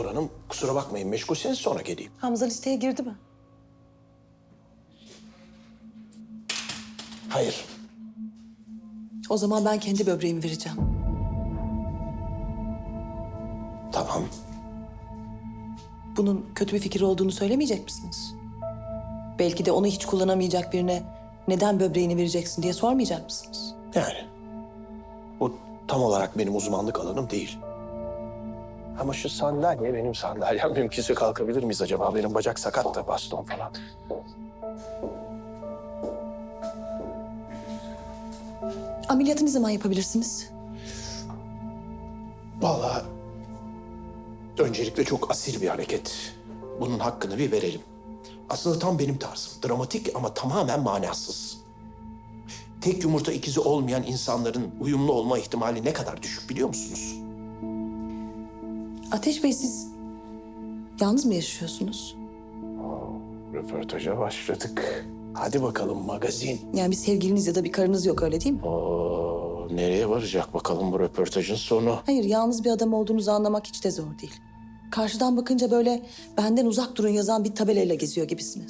doktor hanım. Kusura bakmayın meşgulseniz sonra geleyim. Hamza listeye girdi mi? Hayır. O zaman ben kendi böbreğimi vereceğim. Tamam. Bunun kötü bir fikir olduğunu söylemeyecek misiniz? Belki de onu hiç kullanamayacak birine neden böbreğini vereceksin diye sormayacak mısınız? Yani. Bu tam olarak benim uzmanlık alanım değil. Ama şu sandalye benim sandalyem. Mümkünse kalkabilir miyiz acaba? Benim bacak sakat da baston falan. Ameliyatı ne zaman yapabilirsiniz? Vallahi öncelikle çok asil bir hareket. Bunun hakkını bir verelim. Aslında tam benim tarzım. Dramatik ama tamamen manasız. Tek yumurta ikizi olmayan insanların uyumlu olma ihtimali ne kadar düşük biliyor musunuz? Ateş Bey siz yalnız mı yaşıyorsunuz? Röportaja başladık. Hadi bakalım magazin. Yani bir sevgiliniz ya da bir karınız yok öyle değil mi? Oo, nereye varacak bakalım bu röportajın sonu? Hayır, yalnız bir adam olduğunuzu anlamak hiç de zor değil. Karşıdan bakınca böyle benden uzak durun yazan bir tabelayla geziyor gibisiniz.